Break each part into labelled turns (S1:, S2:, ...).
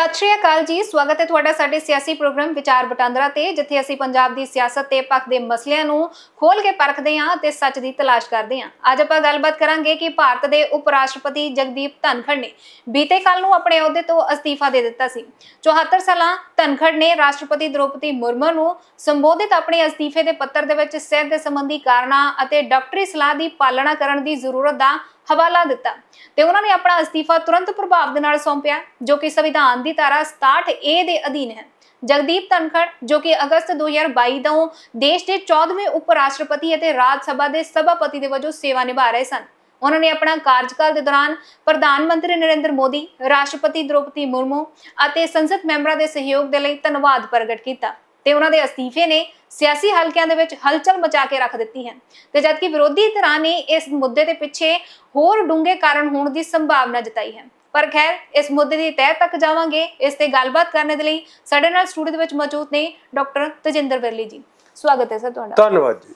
S1: ਸਤਿ ਸ਼੍ਰੀ ਅਕਾਲ ਜੀ, ਸਵਾਗਤ ਹੈ ਤੁਹਾਡਾ ਸਾਡੇ ਸਿਆਸੀ ਪ੍ਰੋਗਰਾਮ ਵਿਚਾਰ ਵਟਾਂਦਰਾ ਤੇ, ਜਿੱਥੇ ਅਸੀਂ ਪੰਜਾਬ ਦੀ ਸਿਆਸਤ ਤੇ ਪੱਖ ਦੇ ਮਸਲਿਆਂ ਨੂੰ ਖੋਲ ਕੇ ਪਰਖਦੇ ਹਾਂ ਤੇ ਸੱਚ ਦੀ ਤਲਾਸ਼ ਕਰਦੇ ਹਾਂ। ਅੱਜ ਆਪਾਂ ਗੱਲਬਾਤ ਕਰਾਂਗੇ ਕਿ ਭਾਰਤ ਦੇ ਉਪ ਰਾਸ਼ਟਰਪਤੀ ਜਗਦੀਪ ਧਨਖੜ ਨੇ ਬੀਤੇ ਕੱਲ ਨੂੰ ਆਪਣੇ ਅਹੁਦੇ ਤੋਂ ਅਸਤੀਫਾ ਦੇ ਦਿੱਤਾ ਸੀ। 74 ਸਾਲਾਂ ਧਨਖੜ ਨੇ ਰਾਸ਼ਟਰਪਤੀ ਦ੍ਰੋਪਦੀ ਮੁਰਮੂ ਨੂੰ ਸੰਬੋਧਿਤ ਆਪਣੇ ਅਸਤੀਫੇ ਦੇ ਪੱਤਰ ਦੇ ਵਿੱਚ ਸਿਹਤ ਦੇ ਸੰਬੰਧੀ ਕਾਰਨਾਂ ਅਤੇ ਡਾਕਟਰੀ ਸਲਾਹ ਦੀ ਪਾਲਣਾ ਕਰਨ ਦੀ ਜ਼ਰੂਰਤ ਦਾ ਹਵਾਲਾ ਦਿੱਤਾ ਤੇ ਉਹਨਾਂ ਨੇ ਆਪਣਾ ਅਸਤੀਫਾ ਤੁਰੰਤ ਪ੍ਰਭਾਵ ਦੇ ਨਾਲ ਸੌਂਪਿਆ, ਜੋ ਕਿ ਸੰਵਿਧਾਨ ਦੀ ਧਾਰਾ 67 ਦੇ ਅਧੀਨ ਹੈ। ਜਗਦੀਪ ਧਨਖੜ, ਜੋ ਕਿ ਅਗਸਤ 2022 ਤੋਂ ਦੇਸ਼ ਦੇ 14ਵੇਂ ਉਪ ਰਾਸ਼ਟਰਪਤੀ ਅਤੇ ਰਾਜ ਸਭਾ ਦੇ ਸਭਾਪਤੀ ਦੇ ਵਜੋਂ ਸੇਵਾ ਨਿਭਾ ਰਹੇ ਸਨ। ਉਹਨਾਂ ਨੇ ਆਪਣਾ ਕਾਰਜਕਾਲ ਦੇ ਦੌਰਾਨ ਪ੍ਰਧਾਨ ਮੰਤਰੀ ਨਰਿੰਦਰ ਮੋਦੀ, ਰਾਸ਼ਟਰਪਤੀ ਦ੍ਰੋਪਦੀ ਮੁਰਮੂ ਅਤੇ ਸੰਸਦ ਮੈਂਬਰਾਂ ਦੇ ਸਹਿਯੋਗ ਦੇ ਲਈ ਧੰਨਵਾਦ ਪ੍ਰਗਟ ਕੀਤਾ। ਤੇ ਉਹਨਾਂ ਦੇ ਅਸਤੀਫੇ ਨੇ ਸਿਆਸੀ ਹਲਕਿਆਂ ਦੇ ਵਿੱਚ ਹਲਚਲ ਮਚਾ ਕੇ ਰੱਖ ਦਿੱਤੀ ਹੈ। ਤੇ ਜਦਕਿ ਵਿਰੋਧੀ ਧਿਰਾਂ ਨੇ ਇਸ ਮੁੱਦੇ ਦੇ ਪਿੱਛੇ ਹੋਰ ਡੂੰਘੇ ਕਾਰਨ ਹੋਣ ਦੀ ਸੰਭਾਵਨਾ ਜਤਾਈ ਹੈ। ਪਰ ਖੈਰ ਇਸ ਮੁੱਦੇ ਦੀ ਤਹਿ ਤੱਕ ਜਾਵਾਂਗੇ। ਇਸ ਤੇ ਗੱਲਬਾਤ ਕਰਨ ਦੇ ਲਈ ਸਾਡੇ ਨਾਲ ਸਟੂਡੀਓ ਦੇ ਵਿੱਚ ਮੌਜੂਦ ਨੇ ਡਾਕਟਰ ਤਜਿੰਦਰ ਵਰਲੀ ਜੀ। ਸਵਾਗਤ ਹੈ ਸਰ ਤੁਹਾਡਾ।
S2: ਧੰਨਵਾਦ ਜੀ।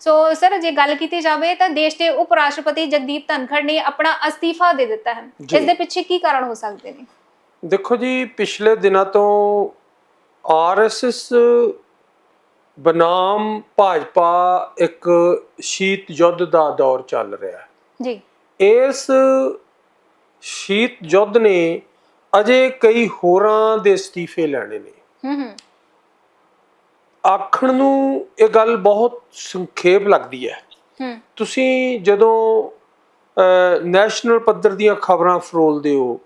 S1: ਸੋ ਸਰ ਜੇ ਗੱਲ ਕੀਤੀ ਜਾਵੇ ਤਾਂ ਦੇਸ਼ ਦੇ ਉਪ ਰਾਸ਼ਟਰਪਤੀ ਜਗਦੀਪ ਧਨਖੜ ਨੇ ਆਪਣਾ ਅਸਤੀਫਾ ਦੇ ਦਿੱਤਾ ਹੈ। ਇਸ ਦੇ ਪਿੱਛੇ ਕੀ ਕਾਰਨ ਹੋ ਸਕਦੇ ਨੇ?
S2: ਦੇਖੋ ਜੀ ਪਿਛਲੇ ਦਿਨਾਂ ਤੋਂ ਆਰਐਸਐਸ ਬਨਾਮ ਭਾਜਪਾ ਇੱਕ ਸ਼ੀਤ ਯੁੱਧ ਦਾ ਦੌਰ ਚੱਲ ਰਿਹਾ ਹੈ।
S1: ਜੀ।
S2: ਇਸ ਸ਼ੀਤ ਯੁੱਧ ਨੇ ਅਜੇ ਕਈ ਹੋਰਾਂ ਦੇ ਅਸਤੀਫੇ ਲੈਣੇ ਨੇ।
S1: ਹੂੰ ਹੂੰ।
S2: ਆਖਣ ਨੂੰ ਇਹ ਗੱਲ ਬਹੁਤ ਸੰਖੇਪ ਲੱਗਦੀ ਹੈ।
S1: ਹੂੰ।
S2: ਤੁਸੀਂ ਜਦੋਂ ਨੈਸ਼ਨਲ ਪੱਧਰ ਦੀਆਂ ਖਬਰਾਂ ਫਰੋਲਦੇ ਹੋ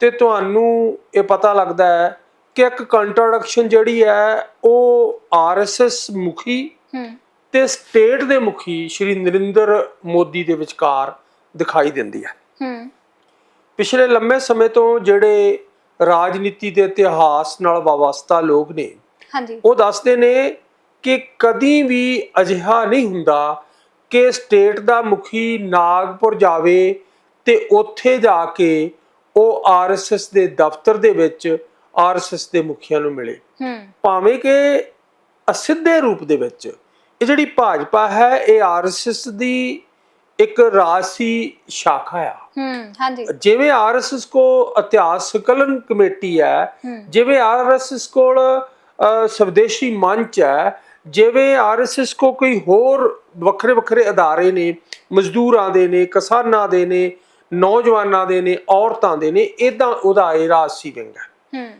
S2: ਤੇ ਤੁਹਾਨੂੰ ਇਹ ਪਤਾ ਲੱਗਦਾ ਹੈ ਕਿ ਇੱਕ ਕੰਟਰਡਿਕਸ਼ਨ ਜਿਹੜੀ ਹੈ ਉਹ ਆਰਐਸਐਸ ਮੁਖੀ ਤੇ ਸਟੇਟ ਦੇ ਮੁਖੀ ਸ਼੍ਰੀ ਨਰਿੰਦਰ ਮੋਦੀ ਦੇ ਵਿਚਕਾਰ ਦਿਖਾਈ ਦਿੰਦੀ ਹੈ। ਪਿਛਲੇ ਲੰਮੇ ਸਮੇਂ ਤੋਂ ਜਿਹੜੇ ਰਾਜਨੀਤੀ ਦੇ ਇਤਿਹਾਸ ਨਾਲ ਵਾਬਸਤਾ ਲੋਕ ਨੇ
S1: ਹਾਂਜੀ।
S2: ਉਹ ਦੱਸਦੇ ਨੇ ਕਿ ਕਦੀ ਵੀ ਅਜਿਹਾ ਨਹੀਂ ਹੁੰਦਾ ਕਿ ਸਟੇਟ ਦਾ ਮੁਖੀ ਨਾਗਪੁਰ ਜਾਵੇ ਤੇ ਉੱਥੇ ਜਾ ਕੇ ਉਹ ਆਰਐਸਐਸ ਦੇ ਦਫ਼ਤਰ ਦੇ ਵਿੱਚ ਆਰਐਸਐਸ ਦੇ ਮੁਖੀਆਂ ਨੂੰ ਮਿਲੇ। ਭਾਵੇਂ ਕਿ ਅਸਿੱਧੇ ਰੂਪ ਦੇ ਵਿੱਚ ਇਹ ਜਿਹੜੀ ਭਾਜਪਾ ਹੈ ਇਹ ਆਰਐਸਐਸ ਦੀ ਇੱਕ ਰਾਜਸੀ ਸ਼ਾਖਾ ਆ।
S1: ਹੂੰ ਹਾਂਜੀ।
S2: ਜਿਵੇਂ ਆਰਐਸਐਸ ਕੋ ਇਤਿਹਾਸ ਸੰਕਲਨ ਕਮੇਟੀ ਹੈ ਜਿਵੇਂ ਆਰਐਸਐਸ ਕੋਲ ਸਵਦੇਸ਼ੀ ਮੰਚ ਹੈ ਜਿਵੇਂ ਆਰਐਸਐਸ ਕੋ ਕੋਈ ਹੋਰ ਵੱਖਰੇ ਵੱਖਰੇ ਅਦਾਰੇ ਨੇ ਮਜ਼ਦੂਰਾਂ ਦੇ ਨੇ ਕਿਸਾਨਾਂ ਦੇ ਨੇ ਨੌਜਵਾਨਾਂ ਦੇ ਨੇ ਔਰਤਾਂ ਦੇ ਨੇ ਇਦਾਂ ਉਹਦਾ ਇਹ ਰਾਜਸੀ ਵਿੰਗ ਹੈ।
S1: ਹੂੰ।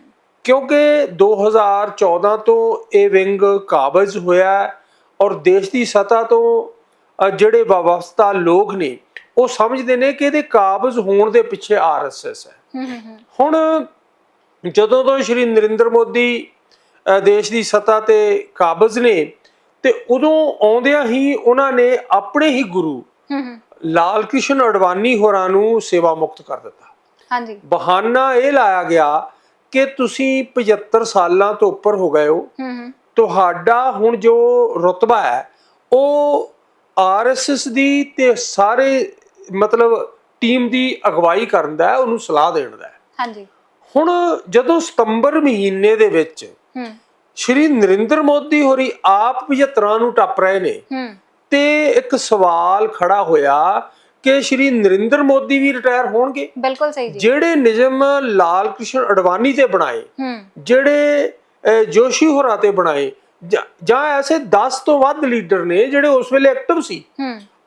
S2: ਕਿਉਂਕਿ 2014 ਤੋਂ ਇਹ ਵਿੰਗ ਕਾਬਜ਼ ਹੋਇਆ ਹੈ ਔਰ ਦੇਸ਼ ਦੀ ਸਤਾ ਤੋਂ ਜਿਹੜੇ ਵਾਬਸਤਾ ਲੋਕ ਨੇ ਉਹ ਸਮਝਦੇ ਨੇ ਕਿ ਇਹਦੇ ਕਾਬਜ਼ ਹੋਣ ਦੇ ਪਿੱਛੇ ਆਰਐਸਐਸ ਹੈ। ਹੁਣ ਜਦੋਂ ਤੋਂ ਸ਼੍ਰੀ ਨਰਿੰਦਰ ਮੋਦੀ ਦੇਸ਼ ਦੀ ਸੱਤਾ ਤੇ ਕਾਬਜ਼ ਨੇ ਤੇ ਉਦੋਂ ਆਉਂਦਿਆਂ ਹੀ ਉਹਨਾਂ ਨੇ ਆਪਣੇ ਹੀ ਗੁਰੂ ਲਾਲ ਕ੍ਰਿਸ਼ਨ ਅਡਵਾਨੀ ਹੋਰਾਂ ਨੂੰ ਸੇਵਾ ਮੁਕਤ ਕਰ ਦਿੱਤਾ।
S1: ਹਾਂਜੀ।
S2: ਬਹਾਨਾ ਇਹ ਲਾਇਆ ਗਿਆ ਕਿ ਤੁਸੀਂ 75 ਸਾਲਾਂ ਤੋਂ ਉੱਪਰ ਹੋ ਗਏ ਹੋ। ਤੁਹਾਡਾ ਹੁਣ ਜੋ ਰੁਤਬਾ ਹੈ ਉਹ ਆਰਐਸਐਸ ਦੀ ਤੇ ਸਾਰੇ ਮਤਲਬ ਟੀਮ ਦੀ ਅਗਵਾਈ ਕਰਨ ਦਾ ਹੈ ਉਹਨੂੰ ਸਲਾਹ ਦੇਣ ਦਾ ਹੈ।
S1: ਹਾਂਜੀ।
S2: ਹੁਣ ਜਦੋਂ ਸਤੰਬਰ ਮਹੀਨੇ ਦੇ ਵਿੱਚ
S1: ਹੂੰ।
S2: ਸ਼੍ਰੀ ਨਰਿੰਦਰ ਮੋਦੀ ਹੋਰੀ ਆਪ 75 ਨੂੰ ਟੱਪ ਰਹੇ ਨੇ
S1: ਹੂੰ।
S2: ਤੇ ਇੱਕ ਸਵਾਲ ਖੜਾ ਹੋਇਆ ਕਿ ਸ਼੍ਰੀ ਨਰਿੰਦਰ ਮੋਦੀ ਵੀ ਰਿਟਾਇਰ ਹੋਣਗੇ?
S1: ਬਿਲਕੁਲ ਸਹੀ ਜੀ।
S2: ਜਿਹੜੇ ਨਿਯਮ ਲਾਲ ਕ੍ਰਿਸ਼ਨ ਅਡਵਾਨੀ ਤੇ ਬਣਾਏ ਜਿਹੜੇ ਜੋਸ਼ੀ ਹੋਰਾਂ ਤੇ ਬਣਾਏ ਜਾਂ- ਐਸੇ 10 ਤੋਂ ਵੱਧ ਲੀਡਰ ਨੇ ਜਿਹੜੇ ਉਸ ਵੇਲੇ ਐਕਟਿਵ ਸੀ।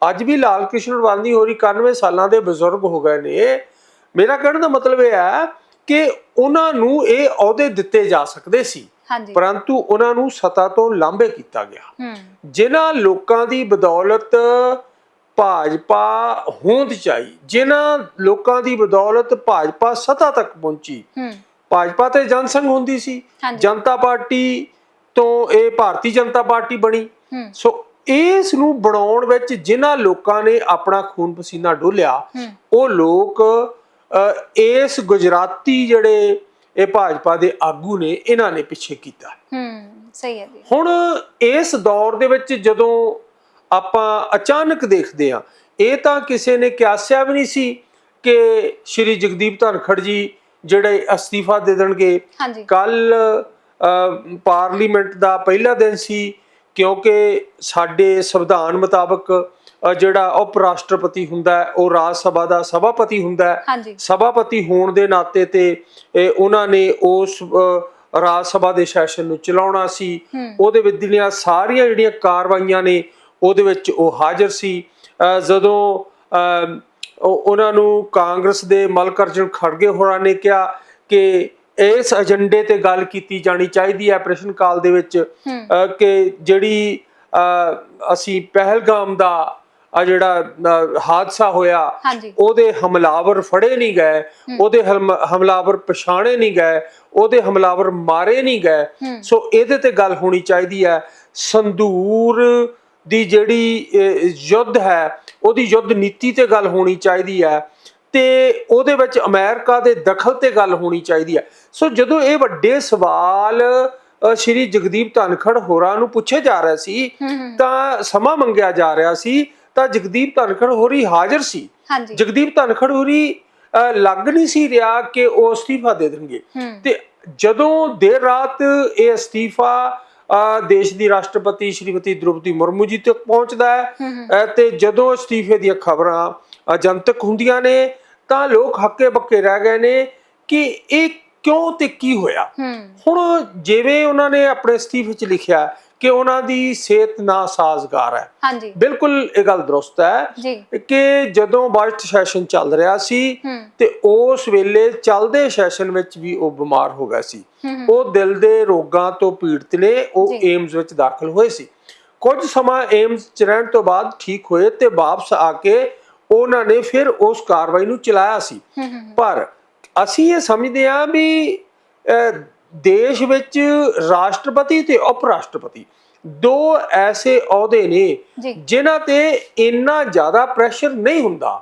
S2: ਅੱਜ ਵੀ ਲਾਲ ਕ੍ਰਿਸ਼ਨ ਅਡਵਾਨੀ ਹੋਰੀ 91 ਸਾਲਾਂ ਦੇ ਬਜ਼ੁਰਗ ਹੋ ਗਏ ਨੇ। ਮੇਰਾ ਕਹਿਣ ਦਾ ਮਤਲਬ ਇਹ ਹੈ ਕਿ ਉਹਨਾਂ ਨੂੰ ਇਹ ਅਹੁਦੇ ਦਿੱਤੇ ਜਾ ਸਕਦੇ ਸੀ। ਪਰੰਤੂ ਉਹਨਾਂ ਨੂੰ ਸਤਾ ਤੋਂ ਲਾਂਭੇ ਕੀਤਾ ਗਿਆ। ਜਿਨ੍ਹਾਂ ਲੋਕਾਂ ਦੀ ਬਦੌਲਤ ਭਾਜਪਾ ਹੋਂਦ ਚਾਈ ਜਿਨ੍ਹਾਂ ਲੋਕਾਂ ਦੀ ਬਦੌਲਤ ਭਾਜਪਾ ਸਤਾ ਤੱਕ ਪਹੁੰਚੀ। ਭਾਜਪਾ ਤੇ ਜਨਸੰਘ ਹੁੰਦੀ ਸੀ। ਜਨਤਾ ਪਾਰਟੀ ਤੋਂ ਇਹ ਭਾਰਤੀ ਜਨਤਾ ਪਾਰਟੀ ਬਣੀ। ਸੋ ਇਸ ਨੂੰ ਬਣਾਉਣ ਵਿੱਚ ਜਿਨ੍ਹਾਂ ਲੋਕਾਂ ਨੇ ਆਪਣਾ ਖੂਨ ਪਸੀਨਾ ਡੋਲਿਆ ਉਹ ਲੋਕ ਇਸ ਗੁਜਰਾਤੀ ਜਿਹੜੇ ਇਹ ਭਾਜਪਾ ਦੇ ਆਗੂ ਨੇ ਇਹਨਾਂ ਨੇ ਪਿੱਛੇ ਕੀਤਾ।
S1: ਹੂੰ ਸਹੀ ਹੈ ਜੀ।
S2: ਹੁਣ ਇਸ ਦੌਰ ਦੇ ਵਿੱਚ ਜਦੋਂ ਆਪਾਂ ਅਚਾਨਕ ਦੇਖਦੇ ਆ ਇਹ ਤਾਂ ਕਿਸੇ ਨੇ ਕਿਆਸਿਆ ਵੀ ਨਹੀਂ ਸੀ ਕਿ ਸ਼੍ਰੀ ਜਗਦੀਪ ਧਨਖੜ ਜੀ ਜਿਹੜੇ ਅਸਤੀਫਾ ਦੇ ਦੇਣਗੇ। ਕੱਲ ਪਾਰਲੀਮੈਂਟ ਦਾ ਪਹਿਲਾ ਦਿਨ ਸੀ ਕਿਉਂਕਿ ਸਾਡੇ ਸੰਵਿਧਾਨ ਮੁਤਾਬਕ ਜਿਹੜਾ ਉਪ ਰਾਸ਼ਟਰਪਤੀ ਹੁੰਦਾ ਉਹ ਰਾਜ ਸਭਾ ਦਾ ਸਭਾਪਤੀ ਹੁੰਦਾ ਸਭਾਪਤੀ ਹੋਣ ਦੇ ਨਾਤੇ ਤੇ ਉਹਨਾਂ ਨੇ ਉਸ ਰਾਜ ਸਭਾ ਦੇ ਸੈਸ਼ਨ ਨੂੰ ਚਲਾਉਣਾ ਸੀ। ਉਹਦੇ ਵਿੱਚ ਦੀਆਂ ਸਾਰੀਆਂ ਜਿਹੜੀਆਂ ਕਾਰਵਾਈਆਂ ਨੇ ਉਹਦੇ ਵਿੱਚ ਉਹ ਹਾਜ਼ਰ ਸੀ। ਜਦੋਂ ਉਹਨਾਂ ਨੂੰ ਕਾਂਗਰਸ ਦੇ ਮਲਕ ਅਰਜਨ ਖੜਗੇ ਹੋਰਾਂ ਨੇ ਕਿਹਾ ਕਿ ਇਸ ਏਜੰਡੇ ਤੇ ਗੱਲ ਕੀਤੀ ਜਾਣੀ ਚਾਹੀਦੀ ਹੈ ਪ੍ਰਸ਼ਨ ਕਾਲ ਦੇ ਵਿੱਚ ਕਿ ਜਿਹੜੀ ਅਸੀਂ ਪਹਿਲਗਾਮ ਦਾ ਆ ਜਿਹੜਾ ਹਾਦਸਾ ਹੋਇਆ ਉਹਦੇ ਹਮਲਾਵਰ ਫੜੇ ਨਹੀਂ ਗਏ ਉਹਦੇ ਹਮ- ਹਮਲਾਵਰ ਪਛਾਣੇ ਨਹੀਂ ਗਏ ਉਹਦੇ ਹਮਲਾਵਰ ਮਾਰੇ ਨਹੀਂ ਗਏ। ਸੋ ਇਹਦੇ ਤੇ ਗੱਲ ਹੋਣੀ ਚਾਹੀਦੀ ਹੈ। ਸੰਦੂਰ ਦੀ ਜਿਹੜੀ ਯੁੱਧ ਹੈ ਉਹਦੀ ਯੁੱਧ ਨੀਤੀ ਤੇ ਗੱਲ ਹੋਣੀ ਚਾਹੀਦੀ ਹੈ ਤੇ ਉਹਦੇ ਵਿੱਚ ਅਮਰੀਕਾ ਦੇ ਦਖਲ ਤੇ ਗੱਲ ਹੋਣੀ ਚਾਹੀਦੀ ਹੈ। ਸੋ ਜਦੋਂ ਇਹ ਵੱਡੇ ਸਵਾਲ ਸ਼੍ਰੀ ਜਗਦੀਪ ਧਨਖੜ ਹੋਰਾਂ ਨੂੰ ਪੁੱਛੇ ਜਾ ਰਹੇ ਸੀ ਤਾਂ ਸਮਾਂ ਮੰਗਿਆ ਜਾ ਰਿਹਾ ਸੀ ਤਾਂ ਜਗਦੀਪ ਧਨਖੜ ਹੋਰੀ ਹਾਜ਼ਰ ਸੀ। ਜਗਦੀਪ ਧਨਖੜ ਹੋਰੀ ਲੱਗ ਨਹੀਂ ਸੀ ਰਿਹਾ ਕਿ ਉਹ ਅਸਤੀਫਾ ਦੇ ਦੇਣਗੇ। ਤੇ ਜਦੋਂ ਦੇਰ ਰਾਤ ਇਹ ਅਸਤੀਫਾ ਦੇਸ਼ ਦੀ ਰਾਸ਼ਟਰਪਤੀ ਸ਼੍ਰੀਮਤੀ ਦ੍ਰੋਪਦੀ ਮੁਰਮੂ ਜੀ ਤੱਕ ਪਹੁੰਚਦਾ ਹੈ। ਤੇ ਜਦੋਂ ਅਸਤੀਫੇ ਦੀਆਂ ਖਬਰਾਂ ਜਨਤਕ ਹੁੰਦੀਆਂ ਨੇ ਤਾਂ ਲੋਕ ਹੱਕੇ ਬੱਕੇ ਰਹਿ ਗਏ ਨੇ ਕਿ ਇਹ ਕਿਉਂ ਤੇ ਕੀ ਹੋਇਆ? ਹੁਣ ਜਿਵੇਂ ਉਹਨਾਂ ਨੇ ਆਪਣੇ ਅਸਤੀਫੇ 'ਚ ਲਿਖਿਆ ਕਿ ਉਹਨਾਂ ਦੀ ਸਿਹਤ ਨਾ ਸਾਜ਼ਗਾਰ ਹੈ।
S1: ਹਾਂਜੀ।
S2: ਬਿਲਕੁਲ ਇਹ ਗੱਲ ਦਰੁਸਤ ਹੈ ਕਿ ਜਦੋਂ ਬਜਟ ਸੈਸ਼ਨ ਚੱਲ ਰਿਹਾ ਸੀ ਤੇ ਉਸ ਵੇਲੇ ਚੱਲਦੇ ਸੈਸ਼ਨ ਵਿੱਚ ਵੀ ਉਹ ਬਿਮਾਰ ਹੋ ਗਿਆ ਸੀ। ਉਹ ਦਿਲ ਦੇ ਰੋਗਾਂ ਤੋਂ ਪੀੜਤ ਨੇ ਉਹ। ਏਮਸ ਵਿੱਚ ਦਾਖਲ ਹੋਏ ਸੀ। ਕੁਝ ਸਮਾਂ ਏਮਸ ਚ ਰਹਿਣ ਤੋਂ ਬਾਅਦ ਠੀਕ ਹੋਏ ਤੇ ਵਾਪਸ ਆ ਕੇ ਉਹਨਾਂ ਨੇ ਫਿਰ ਉਸ ਕਾਰਵਾਈ ਨੂੰ ਚਲਾਇਆ ਸੀ। ਪਰ ਅਸੀਂ ਇਹ ਸਮਝਦੇ ਹਾਂ ਵੀ ਦੇਸ਼ ਵਿੱਚ ਰਾਸ਼ਟਰਪਤੀ ਤੇ ਉਪ ਰਾਸ਼ਟਰਪਤੀ ਦੋ ਐਸੇ ਅਹੁਦੇ ਨੇ ਜਿਨ੍ਹਾਂ ਤੇ ਇੰਨਾ ਜ਼ਿਆਦਾ ਪ੍ਰੈਸ਼ਰ ਨਹੀਂ ਹੁੰਦਾ।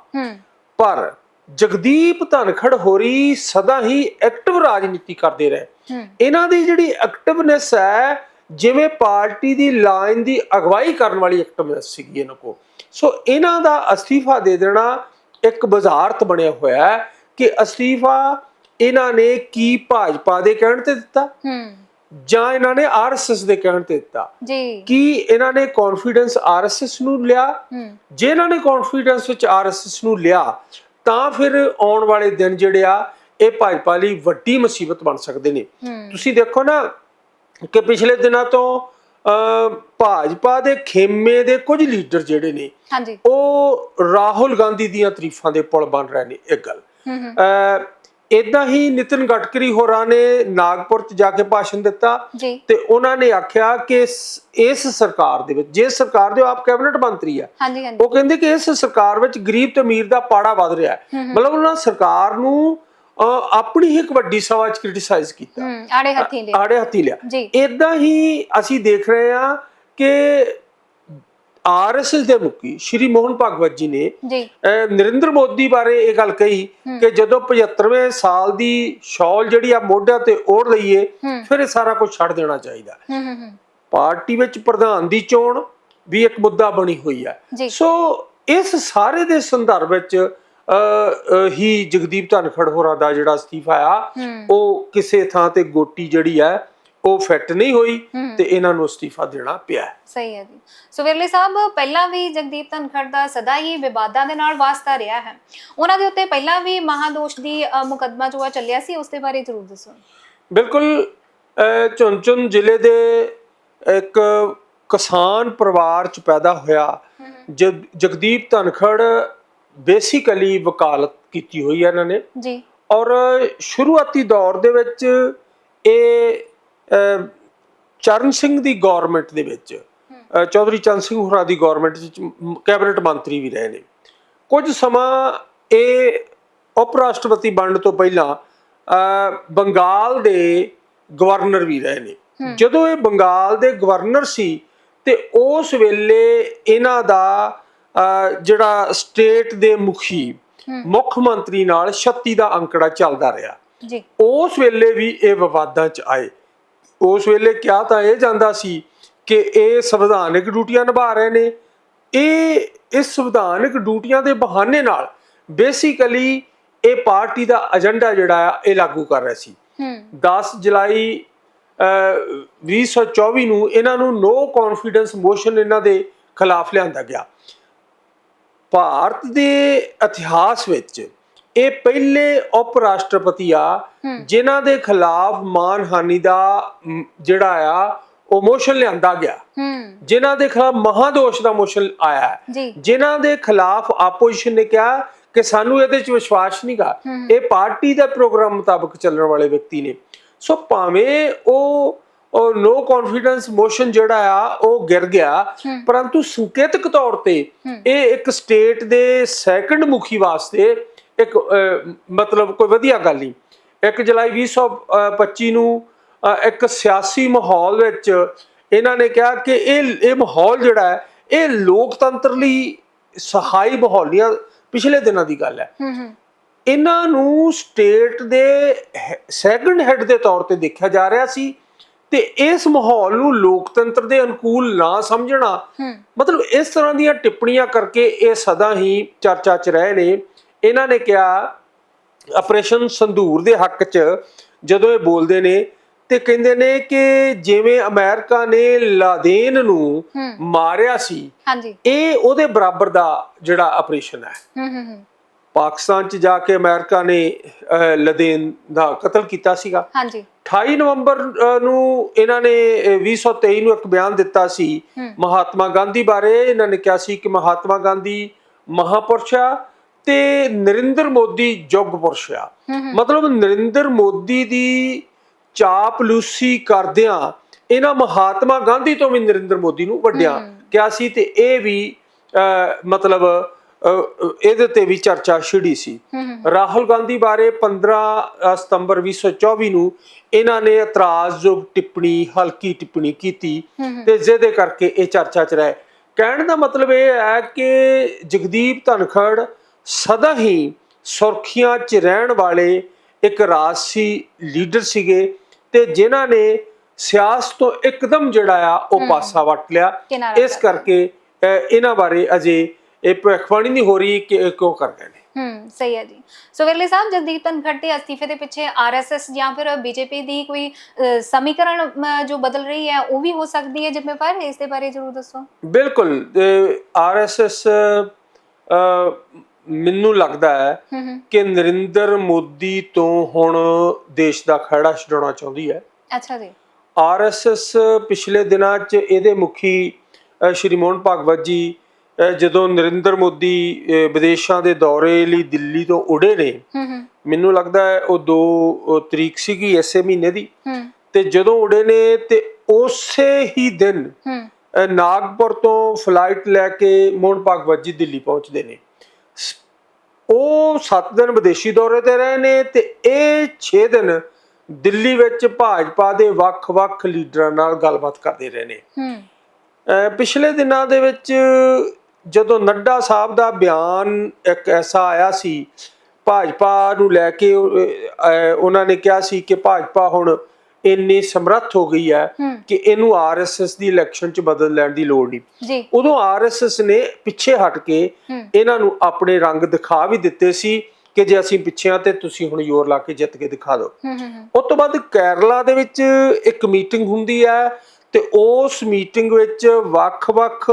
S2: ਪਰ ਜਗਦੀਪ ਧਨਖੜ ਹੋਰੀ ਸਦਾ ਹੀ ਐਕਟਿਵ ਰਾਜਨੀਤੀ ਕਰਦੇ ਰਹੇ। ਇਹਨਾਂ ਦੀ ਜਿਹੜੀ ਐਕਟਿਵਨੈਸ ਹੈ ਜਿਵੇਂ ਪਾਰਟੀ ਦੀ ਲਾਈਨ ਦੀ ਅਗਵਾਈ ਕਰਨ ਵਾਲੀ ਐਕਟਿਵਨੈਸ ਸੀਗੀ ਇਹਨਾਂ ਕੋ ਸੋ ਇਹਨਾਂ ਦਾ ਅਸਤੀਫਾ ਦੇ ਦੇਣਾ ਇੱਕ ਬਜ਼ਾਰਤ ਬਣਿਆ ਹੋਇਆ ਹੈ। ਕਿ ਅਸਤੀਫਾ ਇਹਨਾਂ ਨੇ ਕੀ ਭਾਜਪਾ ਦੇ ਕਹਿਣ ਤੇ ਦਿੱਤਾ?
S1: ਹੂੰ।
S2: ਜਾਂ ਇਹਨਾਂ ਨੇ ਆਰਐਸਐਸ ਦੇ ਕਹਿਣ ਤੇ ਦਿੱਤਾ?
S1: ਜੀ।
S2: ਕੀ ਇਹਨਾਂ ਨੇ ਕੌਨਫੀਡੈਂਸ ਆਰਐਸਐਸ ਨੂੰ ਲਿਆ?
S1: ਹੂੰ।
S2: ਜੇ ਇਹਨਾਂ ਨੇ ਕੌਨਫੀਡੈਂਸ ਵਿੱਚ ਆਰਐਸਐਸ ਨੂੰ ਲਿਆ ਤਾਂ ਫਿਰ ਆਉਣ ਵਾਲੇ ਦਿਨ ਜਿਹੜੇ ਆ ਇਹ ਭਾਜਪਾ ਲਈ ਵੱਡੀ ਮੁਸੀਬਤ ਬਣ ਸਕਦੇ ਨੇ। ਤੁਸੀਂ ਦੇਖੋ ਨਾ ਕਿ ਪਿਛਲੇ ਦਿਨਾਂ ਤੋਂ ਭਾਜਪਾ ਦੇ ਖੇਮੇ ਦੇ ਕੁਝ ਲੀਡਰ ਜਿਹੜੇ ਨੇ
S1: ਹਾਂਜੀ।
S2: ਉਹ ਰਾਹੁਲ ਗਾਂਧੀ ਦੀਆਂ ਤਾਰੀਫਾਂ ਦੇ ਪੁਲ ਬਣ ਰਹੇ ਨੇ ਇੱਕ ਗੱਲ। ਇਦਾਂ ਹੀ ਨਿਤਿਨ ਗਡਕਰੀ ਹੋਰਾਂ ਨੇ ਨਾਗਪੁਰ ਚ ਜਾ ਕੇ ਭਾਸ਼ਣ ਦਿੱਤਾ ਤੇ ਉਹਨਾਂ ਨੇ ਆਖਿਆ ਕਿ ਇਸ- ਸਰਕਾਰ ਦੇ ਵਿੱਚ ਜੇ ਸਰਕਾਰ ਦੇ ਆਪ ਕੈਬਨਿਟ ਮੰਤਰੀ ਆ ਉਹ ਕਹਿੰਦੇ ਕਿ ਇਸ ਸਰਕਾਰ ਵਿੱਚ ਗਰੀਬ ਤੇ ਅਮੀਰ ਦਾ ਪਾੜਾ ਵੱਧ ਰਿਹਾ ਹੈ। ਮਤਲਬ ਉਹਨਾਂ ਸਰਕਾਰ ਨੂੰ ਆਪਣੀ ਹੀ ਇੱਕ ਵੱਡੀ ਸਭਾ ਚ ਕ੍ਰਿਟਿਸਾਈਜ਼ ਕੀਤਾ।
S1: ਆੜੇ ਹੱਥੀ ਦੇ
S2: ਆੜੇ ਹੱਥੀ ਲਿਆ। ਇਦਾਂ ਹੀ ਅਸੀਂ ਦੇਖ ਰਹੇ ਹਾਂ ਕਿ ਆਰਐਸਐਸ ਦੇ ਮੁਖੀ ਸ਼੍ਰੀ ਮੋਹਨ ਭਾਗਵਤ ਜੀ ਨੇ ਨਰਿੰਦਰ ਮੋਦੀ ਬਾਰੇ ਇਹ ਗੱਲ ਕਹੀ ਕਿ ਜਦੋਂ 75ਵੇਂ ਸਾਲ ਦੀ ਸ਼ੌਲ ਜਿਹੜੀ ਆ ਮੋਢਿਆਂ ਤੇ ਓੜ ਲਈਏ। ਫਿਰ ਇਹ ਸਾਰਾ ਕੁਝ ਛੱਡ ਦੇਣਾ ਚਾਹੀਦਾ। ਪਾਰਟੀ ਵਿੱਚ ਪ੍ਰਧਾਨ ਦੀ ਚੋਣ ਵੀ ਇੱਕ ਮੁੱਦਾ ਬਣੀ ਹੋਈ ਹੈ ਸੋ ਇਸ ਸਾਰੇ ਦੇ ਸੰਦਰਭ ਵਿੱਚ ਹੀ ਜਗਦੀਪ ਧਨਖੜ ਹੋਰਾਂ ਦਾ ਜਿਹੜਾ ਅਸਤੀਫਾ ਆ ਉਹ ਕਿਸੇ ਥਾਂ ਤੇ ਗੋਟੀ ਜਿਹੜੀ ਹੈ ਉਹ ਫਿੱਟ ਨਹੀਂ ਹੋਈ। ਤੇ ਇਹਨਾਂ ਨੂੰ ਅਸਤੀਫਾ ਦੇਣਾ ਪਿਆ।
S1: ਸਹੀ ਹੈ ਜੀ। ਸੋ ਵਿਰਲੇ ਸਾਹਿਬ ਪਹਿਲਾਂ ਵੀ ਜਗਦੀਪ ਧਨਖੜ ਦਾ ਸਦਾ ਹੀ ਵਿਵਾਦਾਂ ਦੇ ਨਾਲ ਵਾਸਤਾ ਰਿਹਾ ਹੈ। ਉਹਨਾਂ ਦੇ ਉੱਤੇ ਪਹਿਲਾਂ ਵੀ ਮਹਾਦੋਸ਼ ਦੀ ਮੁਕੱਦਮਾ ਜੋ ਆ ਚੱਲਿਆ ਸੀ ਉਸ ਦੇ ਬਾਰੇ ਜ਼ਰੂਰ ਦੱਸੋ।
S2: ਬਿਲਕੁਲ ਝੁੰਝੁਨੂ ਜ਼ਿਲ੍ਹੇ ਦੇ ਇੱਕ ਕਿਸਾਨ ਪਰਿਵਾਰ ਚ ਪੈਦਾ ਹੋਇਆ। ਜਗ- ਜਗਦੀਪ ਧਨਖੜ ਬੇਸਿਕਲੀ ਵਕਾਲਤ ਕੀਤੀ ਹੋਈ ਹੈ ਇਹਨਾਂ ਨੇ।
S1: ਜੀ।
S2: ਔਰ ਸ਼ੁਰੂਆਤੀ ਦੌਰ ਦੇ ਵਿੱਚ ਇਹ ਚਰਨ ਸਿੰਘ ਦੀ ਗਵਰਨਮੈਂਟ ਦੇ ਵਿੱਚ ਚੌਧਰੀ ਚਰਨ ਸਿੰਘ ਹੋਰਾਂ ਦੀ ਗਵਰਨਮੈਂਟ ਵਿੱਚ ਕੈਬਨਿਟ ਮੰਤਰੀ ਵੀ ਰਹੇ ਨੇ। ਕੁਝ ਸਮਾਂ ਇਹ ਉਪ ਰਾਸ਼ਟਰਪਤੀ ਬਣਨ ਤੋਂ ਪਹਿਲਾਂ ਬੰਗਾਲ ਦੇ ਗਵਰਨਰ ਵੀ ਰਹੇ ਨੇ। ਜਦੋਂ ਇਹ ਬੰਗਾਲ ਦੇ ਗਵਰਨਰ ਸੀ ਤੇ ਉਸ ਵੇਲੇ ਇਹਨਾਂ ਦਾ ਜਿਹੜਾ ਸਟੇਟ ਦੇ ਮੁਖੀ ਮੁੱਖ ਮੰਤਰੀ ਨਾਲ 36 ਦਾ ਅੰਕੜਾ ਚੱਲਦਾ ਰਿਹਾ।
S1: ਜੀ।
S2: ਉਸ ਵੇਲੇ ਵੀ ਇਹ ਵਿਵਾਦਾਂ 'ਚ ਆਏ। ਉਸ ਵੇਲੇ ਕਿਹਾ ਤਾਂ ਇਹ ਜਾਂਦਾ ਸੀ ਕਿ ਇਹ ਸੰਵਿਧਾਨਕ ਡਿਊਟੀਆਂ ਨਿਭਾ ਰਹੇ ਨੇ। ਇਹ ਇਸ ਸੰਵਿਧਾਨਕ ਡਿਊਟੀਆਂ ਦੇ ਬਹਾਨੇ ਨਾਲ ਬੇਸਿਕਲੀ ਇਹ ਪਾਰਟੀ ਦਾ ਏਜੰਡਾ ਜਿਹੜਾ ਆ ਇਹ ਲਾਗੂ ਕਰ ਰਿਹਾ ਸੀ।
S1: ਹੂੰ।
S2: 10 ਜੁਲਾਈ ਅਹ, 2024 ਨੂੰ ਇਹਨਾਂ ਨੂੰ ਨੋ ਕੌਨਫੀਡੈਂਸ ਮੋਸ਼ਨ ਇਹਨਾਂ ਦੇ ਖਿਲਾਫ ਲਿਆਂਦਾ ਗਿਆ। ਭਾਰਤ ਦੇ ਇਤਿਹਾਸ ਵਿੱਚ ਇਹ ਪਹਿਲੇ ਉਪ ਰਾਸ਼ਟਰਪਤੀ ਆ ਜਿਨ੍ਹਾਂ ਦੇ ਖਿਲਾਫ ਮਾਨਹਾਨੀ ਦਾ ਜਿਹੜਾ ਆ ਉਹ ਮੋਸ਼ਨ ਲਿਆਂਦਾ ਗਿਆ। ਜਿਨ੍ਹਾਂ ਦੇ ਖਿਲਾਫ ਮਹਾਦੋਸ਼ ਦਾ ਮੋਸ਼ਨ ਆਇਆ। ਜਿਨ੍ਹਾਂ ਦੇ ਖਿਲਾਫ ਆਪੋਜੀਸ਼ਨ ਨੇ ਕਿਹਾ ਕਿ ਸਾਨੂੰ ਇਹਦੇ 'ਚ ਵਿਸ਼ਵਾਸ ਨਹੀਂਗਾ ਇਹ ਪਾਰਟੀ ਦੇ ਪ੍ਰੋਗਰਾਮ ਮੁਤਾਬਕ ਚੱਲਣ ਵਾਲੇ ਵਿਅਕਤੀ ਨੇ। ਸੋ ਭਾਵੇਂ ਉਹ ਉਹ ਨੋ ਕੌਨਫੀਡੈਂਸ ਮੋਸ਼ਨ ਜਿਹੜਾ ਆ ਉਹ ਗਿਰ ਗਿਆ ਪਰੰਤੂ ਸੰਕੇਤਕ ਤੌਰ ਤੇ ਇਹ ਇੱਕ ਸਟੇਟ ਦੇ ਸੈਕੰਡ ਮੁਖੀ ਵਾਸਤੇ ਇੱਕ ਮਤਲਬ ਕੋਈ ਵਧੀਆ ਗੱਲ ਨਹੀਂ। 1 ਜੁਲਾਈ 2025 ਨੂੰ ਇੱਕ ਸਿਆਸੀ ਮਾਹੌਲ ਵਿੱਚ ਇਹਨਾਂ ਨੇ ਕਿਹਾ ਕਿ ਇਹ ਇਹ ਮਾਹੌਲ ਜਿਹੜਾ ਹੈ ਇਹ ਲੋਕਤੰਤਰ ਲਈ ਸਹਾਈ ਮਾਹੌਲ ਨਹੀਂ ਪਿਛਲੇ ਦਿਨਾਂ ਦੀ ਗੱਲ ਹੈ। ਇਹਨਾਂ ਨੂੰ ਸਟੇਟ ਦੇ ਸੈਕੰਡ ਹੈੱਡ ਦੇ ਤੌਰ ਤੇ ਦੇਖਿਆ ਜਾ ਰਿਹਾ ਸੀ ਤੇ ਇਸ ਮਾਹੌਲ ਨੂੰ ਲੋਕਤੰਤਰ ਦੇ ਅਨੁਕੂਲ ਨਾ ਸਮਝਣਾ ਮਤਲਬ ਇਸ ਤਰ੍ਹਾਂ ਦੀਆਂ ਟਿੱਪਣੀਆਂ ਕਰਕੇ ਇਹ ਸਦਾ ਹੀ ਚਰਚਾ 'ਚ ਰਹੇ ਨੇ। ਇਹਨਾਂ ਨੇ ਕਿਹਾ ਆਪਰੇਸ਼ਨ ਸੰਧੂਰ ਦੇ ਹੱਕ 'ਚ ਜਦੋਂ ਇਹ ਬੋਲਦੇ ਨੇ ਤੇ ਕਹਿੰਦੇ ਨੇ ਕਿ ਜਿਵੇਂ ਅਮਰੀਕਾ ਨੇ ਲਾਦੇਨ ਨੂੰ ਮਾਰਿਆ ਸੀ ਇਹ ਉਹਦੇ ਬਰਾਬਰ ਦਾ ਜਿਹੜਾ ਆਪਰੇਸ਼ਨ ਹੈ।
S1: ਹੂੰ ਹੂੰ ਹੂੰ।
S2: ਪਾਕਿਸਤਾਨ 'ਚ ਜਾ ਕੇ ਅਮਰੀਕਾ ਨੇ ਲਦੇਨ ਦਾ ਕਤਲ ਕੀਤਾ ਸੀਗਾ।
S1: ਹਾਂਜੀ।
S2: 28 ਨਵੰਬਰ ਨੂੰ ਇਹਨਾਂ ਨੇ ਅਹ, 2023 ਨੂੰ ਇੱਕ ਬਿਆਨ ਦਿੱਤਾ ਸੀ। ਮਹਾਤਮਾ ਗਾਂਧੀ ਬਾਰੇ। ਇਹਨਾਂ ਨੇ ਕਿਹਾ ਸੀ ਕਿ ਮਹਾਤਮਾ ਗਾਂਧੀ ਮਹਾਪੁਰਸ਼ ਆ ਤੇ ਨਰਿੰਦਰ ਮੋਦੀ ਯੁੱਗ ਪੁਰਸ਼ ਆ। ਮਤਲਬ ਨਰਿੰਦਰ ਮੋਦੀ ਦੀ ਚਾਪਲੂਸੀ ਕਰਦਿਆਂ ਇਹਨਾਂ ਮਹਾਤਮਾ ਗਾਂਧੀ ਤੋਂ ਵੀ ਨਰਿੰਦਰ ਮੋਦੀ ਨੂੰ ਵੱਡਿਆ ਕਿਹਾ ਸੀ ਤੇ ਇਹ ਵੀ ਮਤਲਬ ਇਹਦੇ ਤੇ ਵੀ ਚਰਚਾ ਛਿੜੀ ਸੀ। ਰਾਹੁਲ ਗਾਂਧੀ ਬਾਰੇ 15 ਸਤੰਬਰ 2024 ਨੂੰ ਇਹਨਾਂ ਨੇ ਇਤਰਾਜ਼ਯੋਗ ਟਿੱਪਣੀ ਹਲਕੀ ਟਿੱਪਣੀ ਕੀਤੀ ਤੇ ਜਿਹਦੇ ਕਰਕੇ ਇਹ ਚਰਚਾ 'ਚ ਰਹੇ। ਕਹਿਣ ਦਾ ਮਤਲਬ ਇਹ ਹੈ ਕਿ ਜਗਦੀਪ ਧਨਖੜ ਸਦਾ ਹੀ ਸੁਰਖੀਆਂ 'ਚ ਰਹਿਣ ਵਾਲੇ ਇੱਕ ਰਾਜਸੀ ਲੀਡਰ ਸੀਗੇ ਤੇ ਜਿਨ੍ਹਾਂ ਨੇ ਸਿਆਸਤ ਤੋਂ ਇੱਕਦਮ ਜਿਹੜਾ ਆ ਉਹ ਪਾਸਾ ਵੱਟ ਲਿਆ। ਇਸ ਕਰਕੇ ਇਹਨਾਂ ਬਾਰੇ ਅਜੇ ਇਹ ਭਵਿੱਖਬਾਣੀ ਨਹੀਂ ਹੋ ਰਹੀ ਕਿ ਕਿਉਂ ਕਰ ਗਏ ਨੇ।
S1: ਹੂੰ ਸਹੀ ਹੈ ਜੀ। ਸੋ ਵੇਲੇ ਸਾਹਿਬ ਜਗਦੀਪ ਧਨਖੜ ਦੇ ਅਸਤੀਫੇ ਦੇ ਪਿੱਛੇ ਆਰਐਸਐਸ ਜਾਂ ਫਿਰ ਬੀਜੇਪੀ ਦੀ ਕੋਈ ਸਮੀਕਰਨ ਜੋ ਬਦਲ ਰਹੀ ਹੈ ਉਹ ਵੀ ਹੋ ਸਕਦੀ ਹੈ ਜ਼ਿੰਮੇਵਾਰ? ਇਸ ਦੇ ਬਾਰੇ ਜ਼ਰੂਰ ਦੱਸੋ।
S2: ਬਿਲਕੁਲ ਆਰਐਸਐਸ ਮੈਨੂੰ ਲੱਗਦਾ ਹੈ ਕਿ ਨਰਿੰਦਰ ਮੋਦੀ ਤੋਂ ਹੁਣ ਦੇਸ਼ ਦਾ ਖੜਾ ਛਡਾਉਣਾ ਚਾਹੁੰਦੀ ਹੈ।
S1: ਅੱਛਾ ਜੀ।
S2: ਆਰਐਸਐਸ ਪਿਛਲੇ ਦਿਨਾਂ 'ਚ ਇਹਦੇ ਮੁਖੀ ਸ਼੍ਰੀ ਮੋਹਨ ਭਾਗਵਤ ਜੀ ਜਦੋਂ ਨਰਿੰਦਰ ਮੋਦੀ ਵਿਦੇਸ਼ਾਂ ਦੇ ਦੌਰੇ ਲਈ ਦਿੱਲੀ ਤੋਂ ਉੜੇ ਨੇ ਮੈਨੂੰ ਲੱਗਦਾ ਹੈ ਉਹ 2 ਤਰੀਕ ਸੀਗੀ ਇਸੇ ਮਹੀਨੇ ਦੀ। ਤੇ ਜਦੋਂ ਉੜੇ ਨੇ ਤੇ ਉਸੇ ਹੀ ਦਿਨ ਨਾਗਪੁਰ ਤੋਂ ਫਲਾਈਟ ਲੈ ਕੇ ਮੋਹਨ ਭਾਗਵਤ ਜੀ ਦਿੱਲੀ ਪਹੁੰਚਦੇ ਨੇ। ਉਹ 7 ਦਿਨ ਵਿਦੇਸ਼ੀ ਦੌਰੇ ਤੇ ਰਹੇ ਨੇ ਤੇ ਇਹ 6 ਦਿਨ ਦਿੱਲੀ ਵਿੱਚ ਭਾਜਪਾ ਦੇ ਵੱਖ-ਵੱਖ ਲੀਡਰਾਂ ਨਾਲ ਗੱਲਬਾਤ ਕਰਦੇ ਰਹੇ ਨੇ।
S1: ਹੂੰ।
S2: ਪਿਛਲੇ ਦਿਨਾਂ ਦੇ ਵਿੱਚ ਜਦੋਂ ਨੱਡਾ ਸਾਹਿਬ ਦਾ ਬਿਆਨ ਇੱਕ ਐਸਾ ਆਇਆ ਸੀ ਭਾਜਪਾ ਨੂੰ ਲੈ ਕੇ ਉਹਨਾਂ ਨੇ ਕਿਹਾ ਸੀ ਕਿ ਭਾਜਪਾ ਹੁਣ ਇੰਨੀ ਸਮਰੱਥ ਹੋ ਗਈ ਹੈ ਕਿ ਇਹਨੂੰ ਆਰਐਸਐਸ ਦੀ ਇਲੈਕਸ਼ਨ 'ਚ ਬਦਲ ਲੈਣ ਦੀ ਲੋੜ ਨਹੀਂ।
S1: ਜੀ।
S2: ਉਦੋਂ ਆਰਐਸਐਸ ਨੇ ਪਿੱਛੇ ਹਟ ਕੇ ਇਹਨਾਂ ਨੂੰ ਆਪਣੇ ਰੰਗ ਦਿਖਾ ਵੀ ਦਿੱਤੇ ਸੀ ਕਿ ਜੇ ਅਸੀਂ ਪਿੱਛੇ ਆ ਤੇ ਤੁਸੀਂ ਹੁਣ ਜ਼ੋਰ ਲਾ ਕੇ ਜਿੱਤ ਕੇ ਦਿਖਾ ਦਿਓ। ਉਸ ਤੋਂ ਬਾਅਦ ਕੇਰਲਾ ਦੇ ਵਿੱਚ ਇੱਕ ਮੀਟਿੰਗ ਹੁੰਦੀ ਹੈ ਤੇ ਉਸ ਮੀਟਿੰਗ ਵਿੱਚ ਵੱਖ-ਵੱਖ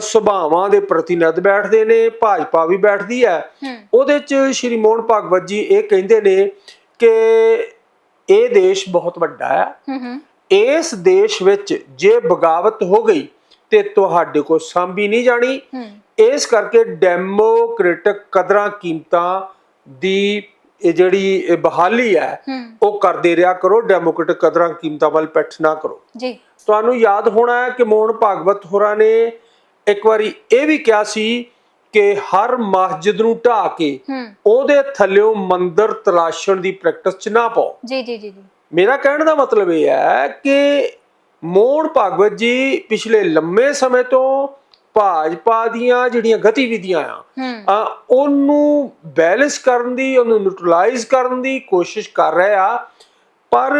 S2: ਸੁਭਾਵਾਂ ਦੇ ਪ੍ਰਤੀਨਿਧ ਬੈਠਦੇ ਨੇ ਭਾਜਪਾ ਵੀ ਬੈਠਦੀ ਹੈ।
S1: ਹੂੰ।
S2: ਉਹਦੇ ਚ ਸ਼੍ਰੀ ਮੋਹਨ ਭਾਗਵਤ ਜੀ ਇਹ ਕਹਿੰਦੇ ਨੇ ਕਿ ਇਹ ਦੇਸ਼ ਬਹੁਤ ਵੱਡਾ ਹੈ। ਇਸ ਦੇਸ਼ ਵਿੱਚ ਜੇ ਬਗਾਵਤ ਹੋ ਗਈ ਤੇ ਤੁਹਾਡੇ ਕੋਲ ਸਾਂਭੀ ਨਹੀਂ ਜਾਣੀ। ਇਸ ਕਰਕੇ ਡੈਮੋਕ੍ਰੈਟਿਕ ਕਦਰਾਂ ਕੀਮਤਾਂ ਦੀ ਇਹ ਜਿਹੜੀ ਬਹਾਲੀ ਹੈ
S1: ਹੂੰ।
S2: ਉਹ ਕਰਦੇ ਰਿਹਾ ਕਰੋ। ਡੈਮੋਕ੍ਰੈਟਿਕ ਕਦਰਾਂ ਕੀਮਤਾਂ ਵੱਲ ਪਿੱਠ ਨਾ ਕਰੋ।
S1: ਜੀ।
S2: ਤੁਹਾਨੂੰ ਯਾਦ ਹੋਣਾ ਹੈ ਕਿ ਮੋਹਨ ਭਾਗਵਤ ਹੋਰਾਂ ਨੇ ਇੱਕ ਵਾਰੀ ਇਹ ਵੀ ਕਿਹਾ ਸੀ ਕਿ ਹਰ ਮਸਜਿਦ ਨੂੰ ਢਾ ਕੇ ਉਹਦੇ ਥੱਲਿਓਂ ਮੰਦਰ ਤਰਾਸ਼ਣ ਦੀ ਪ੍ਰੈਕਟਿਸ ਚ ਨਾ ਪਾਓ।
S1: ਜੀ ਜੀ ਜੀ
S2: ਮੇਰਾ ਕਹਿਣ ਦਾ ਮਤਲਬ ਇਹ ਹੈ ਕਿ ਮੋਹਨ ਭਾਗਵਤ ਜੀ ਪਿਛਲੇ ਲੰਮੇ ਸਮੇਂ ਤੋਂ ਭਾਜਪਾ ਦੀਆਂ ਜਿਹੜੀਆਂ ਗਤੀਵਿਧੀਆਂ ਆ ਉਹਨੂੰ ਬੈਲੈਂਸ ਕਰਨ ਦੀ ਉਹਨੂੰ ਨਿਊਟਰਲਾਈਜ਼ ਕਰਨ ਦੀ ਕੋਸ਼ਿਸ਼ ਕਰ ਰਹੇ ਆ। ਪਰ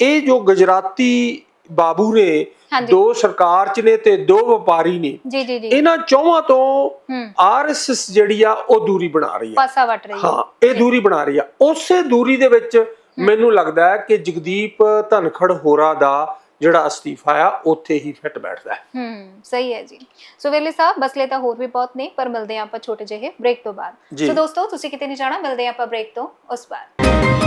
S2: ਇਹ ਜੋ ਗੁਜਰਾਤੀ ਬਾਬੂ ਨੇ। ਦੋ ਸਰਕਾਰ ਚ ਨੇ ਤੇ ਦੋ ਵਪਾਰੀ ਨੇ।
S1: ਜੀ ਜੀ ਜੀ।
S2: ਇਹਨਾਂ ਚੌਵਾਂ ਤੋਂ ਆਰਐਸਐਸ ਜਿਹੜੀ ਆ ਉਹ ਦੂਰੀ ਬਣਾ ਰਹੀ ਆ।
S1: ਪਾਸਾ ਵਟ ਰਹੀ ਹੈ
S2: ਇਹ ਦੂਰੀ ਬਣਾ ਰਹੀ ਆ। ਉਸੇ ਦੂਰੀ ਦੇ ਵਿੱਚ ਮੈਨੂੰ ਲੱਗਦਾ ਹੈ ਕਿ ਜਗਦੀਪ ਧਨਖੜ ਹੋਰਾ ਦਾ ਜਿਹੜਾ ਅਸਤੀਫਾ ਆ ਉੱਥੇ ਹੀ ਫਿੱਟ ਬੈਠਦਾ ਹੈ।
S1: ਹੂੰ ਸਹੀ ਹੈ ਜੀ। ਸੋ ਵੇਲੇ ਸਾਹਿਬ ਮਸਲੇ ਤਾਂ ਹੋਰ ਵੀ ਬਹੁਤ ਨੇ ਪਰ ਮਿਲਦੇ ਆਪਾਂ ਛੋਟੇ ਜਿਹੇ ਬ੍ਰੇਕ ਤੋਂ ਬਾਅਦ। ਸੋ ਦੋਸਤੋ ਤੁਸੀਂ ਕਿਤੇ ਨਹੀਂ ਜਾਣਾ ਮਿਲਦੇ ਆਪਾਂ ਬ੍ਰੇਕ ਤੋਂ ਉਸ ਬਾਅਦ।